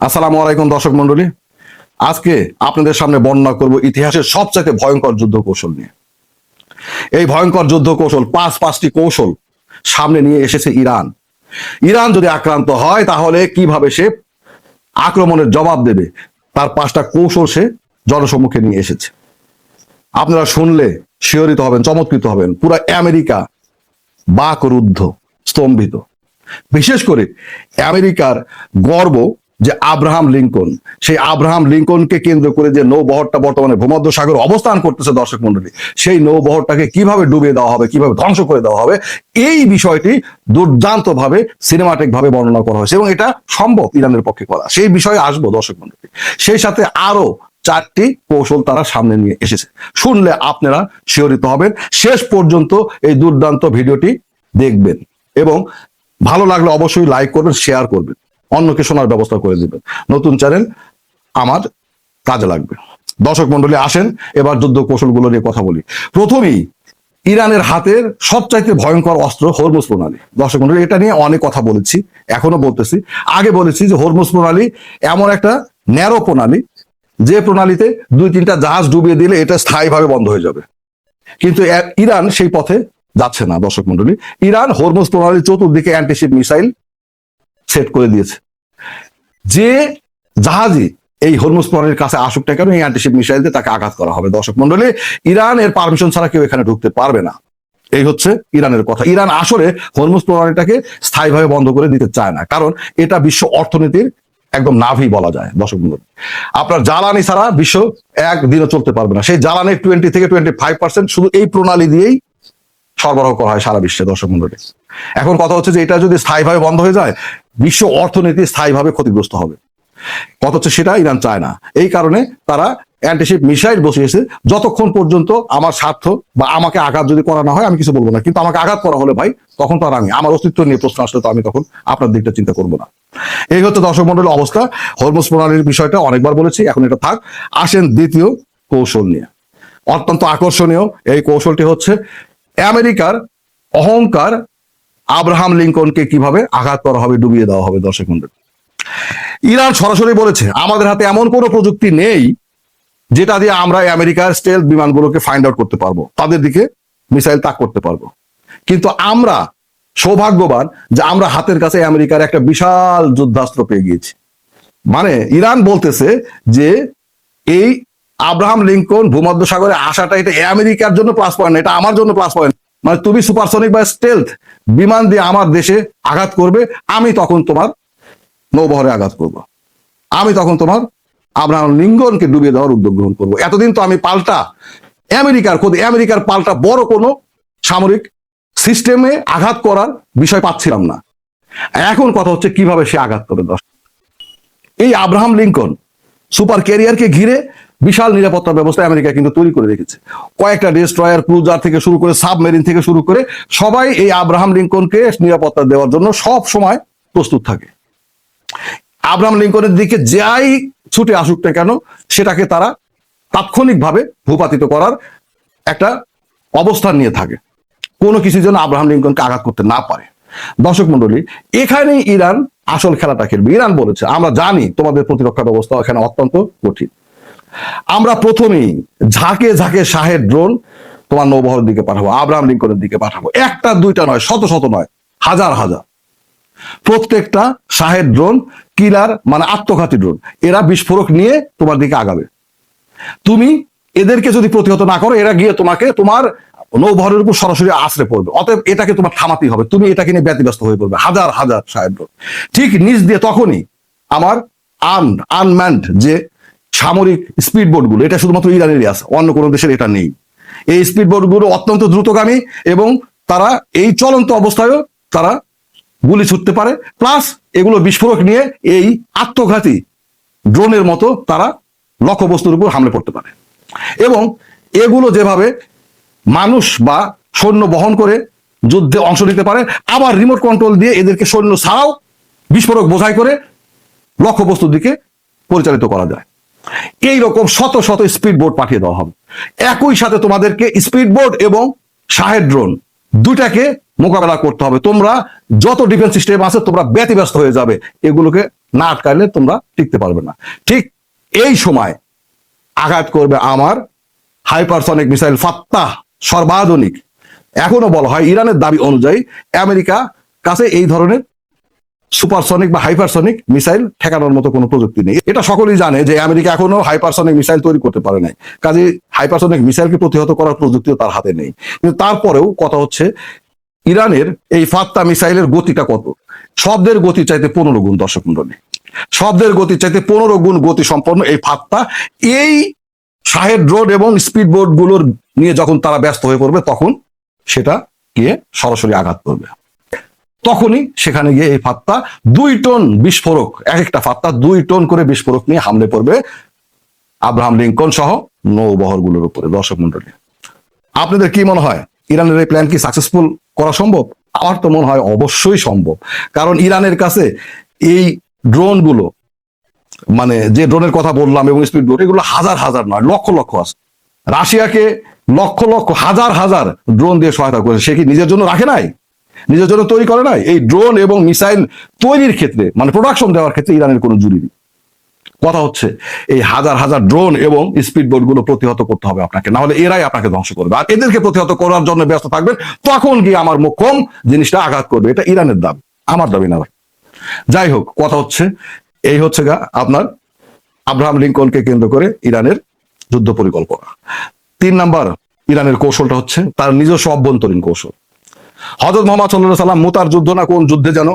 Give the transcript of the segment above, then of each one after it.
আসসালামু আলাইকুম দর্শক মন্ডলী। আজকে আপনাদের সামনে বর্ণনা করব ইতিহাসের সবচাইতে ভয়ঙ্কর যুদ্ধ কৌশল নিয়ে। এই ভয়ঙ্কর যুদ্ধ কৌশল পাঁচ পাঁচটি কৌশল সামনে নিয়ে এসেছে ইরান। ইরান যদি আক্রান্ত হয়, তাহলে কীভাবে সে আক্রমণের জবাব দেবে? তার পাঁচটা কৌশল সে জনসম্মুখে নিয়ে এসেছে। আপনারা শুনলে শিহরিত হবেন, চমৎকৃত হবেন। পুরা আমেরিকা বাক রুদ্ধ স্তম্ভিত। বিশেষ করে আমেরিকার গর্ব যে আব্রাহাম লিঙ্কন। সেই আব্রাহাম লিঙ্কনকে কেন্দ্র করে যে নৌবহরটা বর্তমানে ভূমধ্য সাগর অবস্থান করতেছে দর্শক মন্ডলী সেই নৌবহরটাকে কীভাবে ডুবিয়ে দেওয়া হবে, কীভাবে ধ্বংস করে দেওয়া হবে, এই বিষয়টি দুর্দান্ত ভাবে সিনেমাটিক ভাবে বর্ণনা করা হয়েছে এবং এটা সম্ভব ইরানের পক্ষে করা। সেই বিষয়ে আসব দর্শক মন্ডলী সেই সাথে আরও চারটি কৌশল তারা সামনে নিয়ে এসেছে। শুনলে আপনারা শিহরিত হবেন। শেষ পর্যন্ত এই দুর্দান্ত ভিডিওটি দেখবেন এবং ভালো লাগলে অবশ্যই লাইক করবেন শেয়ার করবেন। অন্যকে শোনার ব্যবস্থা করে দিবেন। নতুন চ্যানেল আমার কাজে লাগবে। দর্শক মন্ডলী আসেন, এবার যুদ্ধ কৌশলগুলো নিয়ে কথা বলি। প্রথমেই, ইরানের হাতের সবচাইতে ভয়ঙ্কর অস্ত্র হরমুজ প্রণালী। দর্শক মন্ডলী এটা নিয়ে অনেক কথা বলেছি, এখনও বলতেছি। আগে বলেছি যে হরমুজ প্রণালী এমন একটা ন্যারো প্রণালী, যে প্রণালীতে দুই তিনটা জাহাজ ডুবিয়ে দিলে এটা স্থায়ীভাবে বন্ধ হয়ে যাবে। কিন্তু ইরান সেই পথে যাচ্ছে না, দর্শক মন্ডলী ইরান হরমুজ প্রণালীর চতুর্দিকে অ্যান্টিশিপ মিসাইল সেট করে দিয়েছে। যে জাহাজই এই হরমুজ প্রণালীর কাছে আসুক না কেন, এই অ্যান্টিশিপ মিসাইল দিয়ে তাকে আঘাত করা হবে। দর্শক মন্ডলী ইরান এর পারমিশন ছাড়া কেউ এখানে ঢুকতে পারবে না। এই হচ্ছে ইরানের কথা। ইরান আসলে হরমুজ প্রণালীটাকে স্থায়ীভাবে বন্ধ করে দিতে চায় না। কারণ এটা বিশ্ব অর্থনীতির একদম নাভি বলা যায়। দর্শক মন্ডলী আপনার জ্বালানি ছাড়া বিশ্ব একদিনও চলতে পারবে না। সেই জ্বালানির টোয়েন্টি থেকে টোয়েন্টি ফাইভ পার্সেন্ট শুধু এই প্রণালী দিয়েই সরবরাহ করা হয় সারা বিশ্বে। দর্শক মন্ডলী এখন কথা হচ্ছে যে এটা যদি স্থায়ীভাবে বন্ধ হয়ে যায় বিশ্ব অর্থনীতি স্থায়ীভাবে ক্ষতিগ্রস্ত হবে। কথা হচ্ছে সেটা ইরান চায় না। এই কারণে তারা অ্যান্টিশিপ মিসাইল বসিয়েছে যতক্ষণ পর্যন্ত আমার স্বার্থ বা আমাকে আঘাত যদি করা না হয়, আমি কিছু বলব না। কিন্তু আমাকে আঘাত করা হলে ভাই, তখন তো আর আমি, আমার অস্তিত্ব নিয়ে প্রশ্ন আসলে তো আমি তখন আপনার দিকটা চিন্তা করব না। এই হচ্ছে দর্শক মন্ডলের অবস্থা। হরমোজ প্রণালীর বিষয়টা অনেকবার বলেছি, এখন এটা থাক। আসেন দ্বিতীয় কৌশল নিয়ে। অত্যন্ত আকর্ষণীয় এই কৌশলটি হচ্ছে, আমেরিকার অহংকার আব্রাহাম লিঙ্কনকে কীভাবে আঘাত করা হবে, ডুবিয়ে দেওয়া হবে দর্শক মন্ডল? ইরান সরাসরি বলেছে, আমাদের হাতে এমন কোনো প্রযুক্তি নেই যেটা দিয়ে আমরা আমেরিকার স্টেল বিমানগুলোকে ফাইন্ড আউট করতে পারব, তাদের দিকে মিসাইল তাক করতে পারব। কিন্তু আমরা সৌভাগ্যবান যে আমরা হাতের কাছে আমেরিকার একটা বিশাল যুদ্ধাস্ত্র পেয়ে গিয়েছি। মানে ইরান বলতেছে যে এই আব্রাহাম লিঙ্কন ভূমধ্য সাগরে আসাটা এটা আমেরিকার জন্য প্লাস পয়েন্ট এটা আমার জন্য প্লাস পয়েন্ট মানে তুমি সুপারসনিক বা স্টেলথ বিমান দিয়ে আমার দেশে আঘাত করবে, আমি তখন তোমার নৌবহরে আঘাত করব। আমি তখন তোমার আব্রাহাম লিঙ্কনকে ডুবিয়ে দেওয়ার উদ্যোগ গ্রহণ করব। এতদিন তো আমি পাল্টা আমেরিকার খোদ আমেরিকার পাল্টা বড় কোনো সামরিক সিস্টেমে আঘাত করার বিষয় পাচ্ছিলাম না। এখন কথা হচ্ছে কীভাবে সে আঘাত করবে দর্শক। এই আব্রাহাম লিঙ্কন সুপার ক্যারিয়ারকে ঘিরে বিশাল নিরাপত্তা ব্যবস্থা আমেরিকা কিন্তু তৈরি করে রেখেছে। কয়েকটা ডেস্ট্রয়ার ক্রুজার থেকে শুরু করে সাবমেরিন থেকে শুরু করে সবাই এই আব্রাহাম লিঙ্কনকে নিরাপত্তা দেওয়ার জন্য সব সময় প্রস্তুত থাকে। আব্রাহাম লিঙ্কনের দিকে যাই ছুটে আসুক না কেন, সেটাকে তারা তাৎক্ষণিকভাবে ভূপাতিত করার একটা অবস্থান নিয়ে থাকে। কোনো কিছু যেন আব্রাহাম লিঙ্কনকে আঘাত করতে না পারে। দর্শক মন্ডলী এখানেই ইরান আসল খেলাটা খেলবে। ইরান বলেছে, আমরা জানি তোমাদের প্রতিরক্ষা ব্যবস্থা এখানে অত্যন্ত কঠিন। আমরা প্রথমেই ঝাঁকে ঝাঁকে শাহের ড্রোন তোমার নৌবহরের দিকে পাঠাবো আব্রাহাম লিঙ্কনের দিকে পাঠাবো। একটা, দুইটা নয়, শত শত নয়, হাজার হাজার। প্রত্যেকটা শাহের ড্রোন কিলার মানে আত্মঘাতী ড্রোন এরা বিস্ফোরক নিয়ে তোমার দিকে আগাবে। তুমি এদেরকে যদি প্রতিহত না করো, এরা গিয়ে তোমাকে তোমার নৌবহরের উপর সরাসরি আশ্রে পড়বে। অতএব এটাকে তোমার থামাতেই হবে, তুমি এটাকে নিয়ে ব্যতিব্যস্ত হয়ে পড়বে, হাজার হাজার শাহের ড্রোন ঠিক নিচ দিয়ে তখনই আমার আন আনম্যান্ড যে সামরিক স্পিডগুলো এটা শুধুমাত্র ইরানেরই আছে, অন্য কোনো দেশের এটা নেই। এই স্পিডগুলো অত্যন্ত দ্রুতগামী এবং তারা এই চলন্ত অবস্থায়ও তারা গুলি ছুটতে পারে, প্লাস এগুলো বিস্ফোরক নিয়ে এই আত্মঘাতী ড্রোনের মতো তারা লক্ষ্যবস্তুর উপর হামলে পড়তে পারে। এবং এগুলো যেভাবে মানুষ বা সৈন্য বহন করে যুদ্ধে অংশ নিতে পারে, আবার রিমোট কন্ট্রোল দিয়ে এদেরকে সৈন্য ছাড়াও বিস্ফোরক বোঝাই করে লক্ষ্যবস্তুর দিকে পরিচালিত করা যায়। এই রকম শত শত স্পিড বোট পাঠিয়ে দেওয়া হবে। একই সাথে তোমাদেরকে স্পিড বোট এবং শাহেদ ড্রোন দুটাকে মোকাবেলা করতে হবে। তোমরা যত ডিফেন্স সিস্টেম আছে, তোমরা ব্যতিব্যস্ত হয়ে যাবে। এগুলোকে না আটকাইলে তোমরা টিকতে পারবে না। ঠিক এই সময় আঘাত করবে আমার হাইপারসনিক মিসাইল ফাত্তা সর্বাধুনিক। এখনও বলা হয়, ইরানের দাবি অনুযায়ী আমেরিকা কাছে এই ধরনের সুপারসনিক বা হাইপারসনিক মিসাইল ঠেকানোর মতো কোনো প্রযুক্তি নেই। এটা সকলেই জানে যে আমেরিকা এখনও হাইপারসনিক মিসাইল তৈরি করতে পারে নাই। কাজে হাইপারসনিক মিসাইলকে প্রতিহত করার প্রযুক্তিও তার হাতে নেই। কিন্তু তারপরেও কথা হচ্ছে, ইরানের এই ফাত্তা মিসাইলের গতিটা কত? শব্দের গতি চাইতে পনেরো গুণ, দর্শক মন্ডলী। শব্দের গতি চাইতে পনেরো গুণ গতি সম্পন্ন এই ফাত্তা, এই শাহেদ রোড এবং স্পিড বোটগুলোর নিয়ে যখন তারা ব্যস্ত হয়ে পড়বে, তখন সেটা গিয়ে সরাসরি আঘাত করবে। তখনই সেখানে গিয়ে এই ফাত্তা দুই টন বিস্ফোরক এক একটা ফাত্তা দুই টন করে বিস্ফোরক নিয়ে হামলে পড়বে আব্রাহাম লিঙ্কন সহ নৌবহরগুলোর উপরে। দর্শক মন্ডলী আপনাদের কি মনে হয়, ইরানের এই প্ল্যান কি সাকসেসফুল করা সম্ভব? আমার তো মনে হয় অবশ্যই সম্ভব। কারণ ইরানের কাছে এই ড্রোনগুলো মানে যে ড্রোনের কথা বললাম এবং স্পিড বোট এগুলো হাজার হাজার নয়, লক্ষ লক্ষ আছে। রাশিয়াকে লক্ষ লক্ষ, হাজার হাজার ড্রোন দিয়ে সহায়তা করেছে। সে কি নিজের জন্য রাখে নাই? নিজের জন্য তৈরি করে নাই। এই ড্রোন এবং মিসাইল তৈরির ক্ষেত্রে মানে প্রোডাকশন দেওয়ার ক্ষেত্রে ইরানের কোনো জুরি নেই। কথা হচ্ছে, এই হাজার হাজার ড্রোন এবং স্পিড বোটগুলো প্রতিহত করতে হবে আপনাকে না হলে এরাই আপনাকে ধ্বংস করবে। আর এদেরকে প্রতিহত করার জন্য ব্যস্ত থাকবেন, তখন গিয়ে আমার মোক্ষম জিনিসটা আঘাত করবে। এটা ইরানের দাবি, আমার দাবি না যাই হোক, কথা হচ্ছে, এই হচ্ছে গা আপনার আব্রাহাম লিঙ্কনকে কেন্দ্র করে ইরানের যুদ্ধ পরিকল্পনা। তিন নাম্বার, ইরানের কৌশলটা হচ্ছে তার নিজস্ব অভ্যন্তরীণ কৌশল। হজরত মোহাম্মদ সাল্লাহ সাল্লাম মুতার যুদ্ধ না কোন যুদ্ধে যেন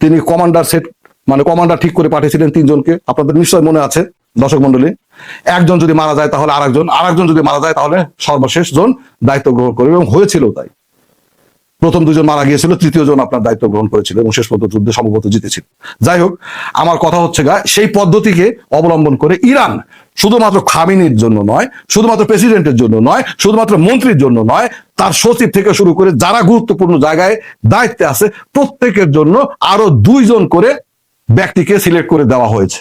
তিনি কমান্ডার সেট মানে কমান্ডার ঠিক করে পাঠিয়েছিলেন তিনজনকে। আপনাদের নিশ্চয় মনে আছে, দর্শক মন্ডলী একজন যদি মারা যায় তাহলে আরেকজন আরেকজন যদি মারা যায় তাহলে সর্বশেষ জন দায়িত্ব গ্রহণ করবে এবং হয়েছিল তাই। প্রথম দুজন মারা গিয়েছিল তৃতীয় জন আপনার দায়িত্ব গ্রহণ করেছিল এবং শেষ পর্যন্ত যুদ্ধে সম্ভবত জিতেছিল। যাই হোক, আমার কথা হচ্ছে গা, সেই পদ্ধতিকে অবলম্বন করে ইরান শুধুমাত্র খামিনির জন্য নয়, শুধুমাত্র প্রেসিডেন্টের জন্য নয়, শুধুমাত্র মন্ত্রীর জন্য নয়, তার সচিব থেকে শুরু করে যারা গুরুত্বপূর্ণ জায়গায় দায়িত্বে আছে, প্রত্যেকের জন্য আরও দুইজন করে ব্যক্তিকে সিলেক্ট করে দেওয়া হয়েছে।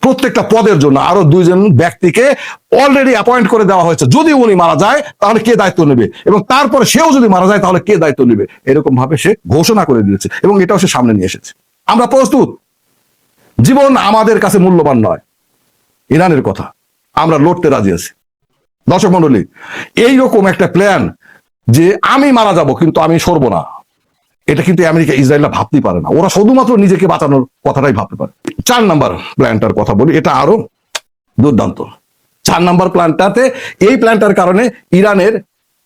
প্রত্যেকটা পদের জন্য আরও দুইজন ব্যক্তিকে অলরেডি অ্যাপয়েন্ট করে দেওয়া হয়েছে। যদি উনি মারা যায়, তাহলে কে দায়িত্ব নেবে? এবং তারপরে সেও যদি মারা যায়, তাহলে কে দায়িত্ব নেবে? এরকম ভাবে সে ঘোষণা করে দিয়েছে এবং এটাও সে সামনে নিয়ে এসেছে। আমরা প্রস্তুত? জীবন আমাদের কাছে মূল্যবান নয়। ইরানের কথা। আমরা লড়তে রাজি আছি। দর্শক মন্ডলী এইরকম একটা প্ল্যান যে আমি মারা যাব কিন্তু আমি সরব না, এটা কিন্তু আমেরিকা ইসরায়েলরা ভাবতেই পারে না। ওরা শুধুমাত্র নিজেকে বাঁচানোর কথাটাই ভাবতে পারে। চার নাম্বার প্ল্যানটার কথা বলি, এটা আরও দুর্দান্ত। চার নাম্বার প্ল্যানটাতে এই প্ল্যানটার কারণে ইরানের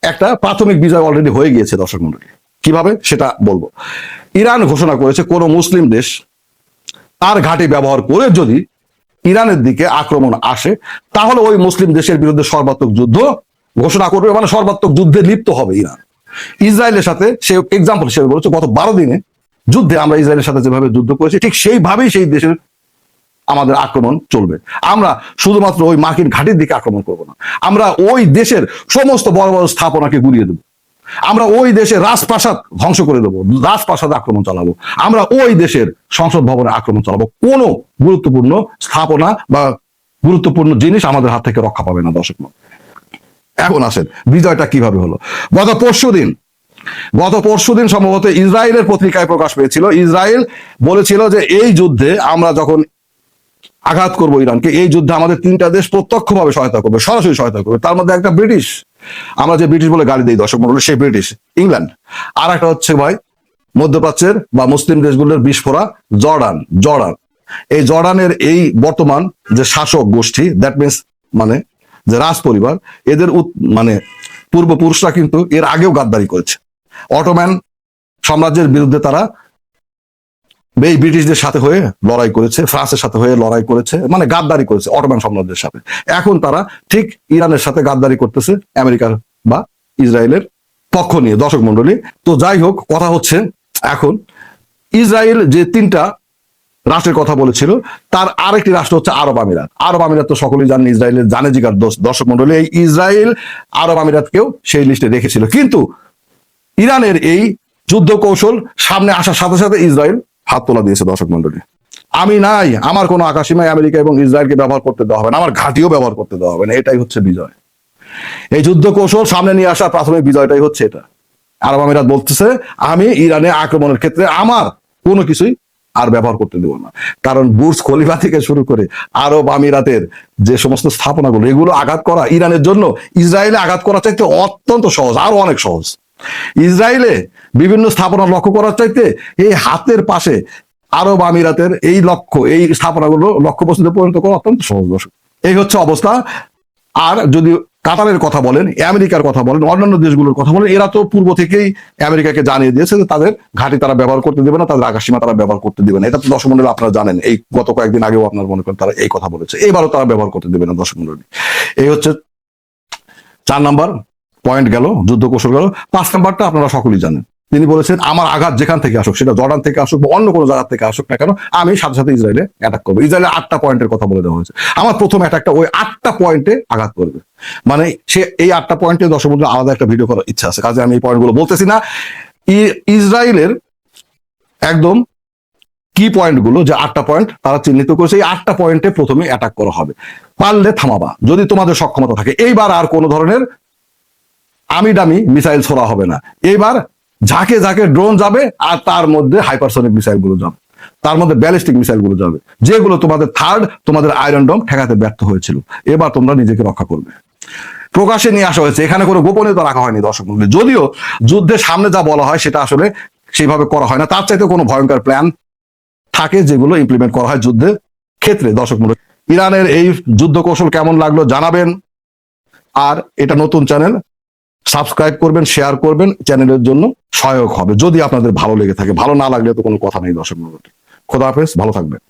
একটা প্রাথমিক বিজয় অলরেডি হয়ে গিয়েছে, দর্শক মন্ডলী কীভাবে? সেটা বলব। ইরান ঘোষণা করেছে, কোন মুসলিম দেশ তার ঘাঁটি ব্যবহার করে যদি ইরানের দিকে আক্রমণ আসে, তাহলে ওই মুসলিম দেশের বিরুদ্ধে সর্বাত্মক যুদ্ধ ঘোষণা করবে মানে সর্বাত্মক যুদ্ধে লিপ্ত হবে ইরান। ইসরায়েলের সাথে সে এক্সাম্পল হিসেবে বলেছে, গত বারো দিনে যুদ্ধে আমরা ইসরায়েলের সাথে যেভাবে যুদ্ধ করেছি, ঠিক সেইভাবেই সেই দেশের আমাদের আক্রমণ চলবে। আমরা শুধুমাত্র ওই মার্কিন ঘাটির দিকে আক্রমণ করব না, আমরা ওই দেশের সমস্ত বড় বড় স্থাপনাকে গুড়িয়ে দেবো। আমরা ওই দেশের রাজপ্রাসাদ ধ্বংস করে দেবো, রাজপ্রাসাদ আক্রমণ চালাবো। আমরা ওই দেশের সংসদ ভবনে আক্রমণ চালাবো। কোনো গুরুত্বপূর্ণ স্থাপনা বা গুরুত্বপূর্ণ জিনিস আমাদের হাত থেকে রক্ষা পাবে না, দর্শক এখন আসেন, বিজয়টা কীভাবে হলো? গত পরশু দিন, গত পরশু দিন সম্ভবত ইসরায়েলের পত্রিকায় প্রকাশ পেয়েছিল। ইসরায়েল বলেছিল যে এই যুদ্ধে আমরা যখন আঘাত করব ইরানকে, এই যুদ্ধে আমাদের তিনটা দেশ প্রত্যক্ষভাবে সহায়তা করবে, সরাসরি সহায়তা করবে। তার মধ্যে একটা ব্রিটিশ আমরা যে ব্রিটিশ বলে গালি দিই দর্শক মন্ডলী, সেই ব্রিটিশ ইংল্যান্ড আর একটা হচ্ছে ভাই, মধ্যপ্রাচ্যের বা মুসলিম দেশগুলোর বিস্ফোরা জর্ডান জর্ডান। এই জর্ডানের এই বর্তমান যে শাসক গোষ্ঠী দ্যাট মিনস মানে যে রাজ পরিবার এদের মানে পূর্বপুরুষরা কিন্তু এর আগেও গাদ্দারি করেছে। অটোম্যান সাম্রাজ্যের বিরুদ্ধে তারা এই ব্রিটিশদের সাথে হয়ে লড়াই করেছে, ফ্রান্সের সাথে হয়ে লড়াই করেছে মানে গাদ্দারি করেছে অটোম্যান সাম্রাজ্যের সাথে। এখন তারা ঠিক ইরানের সাথে গাদ্দারি করতেছে আমেরিকার বা ইসরায়েলের পক্ষ নিয়ে, দর্শক মন্ডলী তো যাই হোক, কথা হচ্ছে এখন ইসরায়েল যে তিনটা রাষ্ট্রের কথা বলেছিল, তার আরেকটি রাষ্ট্র হচ্ছে আরব আমিরাত। আরব আমিরাত তো সকলেই জানেন, ইসরায়েলের জানে জিগার দর্শক মন্ডলী এই ইসরায়েল আরব আমিরাতকেও সেই লিস্টে রেখেছিল। কিন্তু ইরানের এই যুদ্ধ কৌশল সামনে আসার সাথে সাথে ইসরায়েল হাত তোলা দিয়েছে দর্শক মন্ডলী আমি নাই, আমার কোনো আকাশীমায় আমেরিকা এবং ইসরায়েলকে ব্যবহার করতে দেওয়া হবে না, আমার ঘাটিও ব্যবহার করতে দেওয়া হবে না, এটাই হচ্ছে বিজয়। এই যুদ্ধ কৌশল সামনে নিয়ে আসা প্রাথমিক বিজয়টাই হচ্ছে এটা। আরব আমিরাত বলতেছে, আমি ইরানে আক্রমণের ক্ষেত্রে আমার কোনো কিছুই আর ব্যবহার করতে দেবো না। কারণ বুর্জ খলিফা থেকে শুরু করে আরব আমিরাতের যে সমস্ত স্থাপনাগুলো, এগুলো আঘাত করা ইরানের জন্য ইসরায়েলে আঘাত করা চাইতে অত্যন্ত সহজ আরও অনেক সহজ। ইসরায়েলে বিভিন্ন স্থাপনা লক্ষ্য করার চাইতে এই হাতের পাশে আরব আমিরাতের এই লক্ষ্য, এই স্থাপনাগুলো লক্ষ্য বস্তুতে পরিণত করা অত্যন্ত সহজ এই হচ্ছে অবস্থা। আর যদি কাতারের কথা বলেন, আমেরিকার কথা বলেন, অন্যান্য দেশগুলোর কথা বলেন, এরা তো পূর্ব থেকেই আমেরিকাকে জানিয়ে দিয়েছে যে তাদের ঘাঁটি তারা ব্যবহার করতে দেবে না, তাদের আকাশসীমা তারা ব্যবহার করতে দেবে না। এটা তো দর্শক মন্ডলী আপনারা জানেন, এই গত কয়েকদিন আগেও আপনার মনে করেন তারা এই কথা বলেছে। এবারও তারা ব্যবহার করতে দেবে না দর্শক মন্ডলী এই হচ্ছে চার নাম্বার। পয়েন্ট গেল, যুদ্ধ কৌশল গেল। পাঁচ নাম্বারটা আপনারা সকলেই জানেন। তিনি বলেছেন, আমার আঘাত যেখান থেকে আসুক, সেটা জর্ডান থেকে আসুক বা অন্য কোনো জায়গা থেকে আসুক না কেন, আমি সাথে সাথে ইসরায়েলে অ্যাটাক করব। ইসরায়েলের আটটা পয়েন্টের কথা বলে দেওয়া হয়েছে। আমার প্রথম অ্যাটাকটা ওই আটটা পয়েন্টে আঘাত করবে। মানে সে এই আটটা পয়েন্টে দর্শক বন্ধু আলাদা একটা ভিডিও করার ইচ্ছা আছে। কাজে আমি এই পয়েন্টগুলো বলতেছি না। ইসরায়েলের একদম কি পয়েন্টগুলো যে আটটা পয়েন্ট তারা চিহ্নিত করেছে, এই আটটা পয়েন্টে প্রথমে অ্যাটাক করা হবে। পারলে থামাবা, যদি তোমাদের সক্ষমতা থাকে। এইবার আর কোনো ধরনের আমি ডামি মিসাইল ছোড়া হবে না। এবার ঝাঁকে ঝাঁকে ড্রোন যাবে আর তার মধ্যে হাইপারসনিক মিসাইলগুলো যাবে। তার মধ্যে ব্যালিস্টিক মিসাইলগুলো যাবে। যেগুলো তোমাদের থার্ড তোমাদের আয়রন ডোম ঠেকাতে ব্যর্থ হয়েছিল। এবার তোমরা নিজেকে রক্ষা করবে। প্রকাশে নিয়ে আসা হয়েছে। এখানে কোনো গোপনীয়তা রাখা হয়নি, দর্শক যদিও যুদ্ধের সামনে যা বলা হয় সেটা আসলে সেইভাবে করা হয় না। তার চাইতে কোনো ভয়ঙ্কর প্ল্যান থাকে যেগুলো ইমপ্লিমেন্ট করা হয় যুদ্ধের ক্ষেত্রে, দর্শক মণ্ডলী ইরানের এই যুদ্ধ কৌশল কেমন লাগল জানাবেন। আর এটা নতুন চ্যানেল সাবস্ক্রাইব করবেন শেয়ার করবেন চ্যানেলের জন্য সহায়ক হবে। যদি আপনাদের ভালো লেগে থাকে, ভালো না লাগলে তো কোনো কথা নেই দর্শক খোদা হাফেজ, ভালো থাকবেন।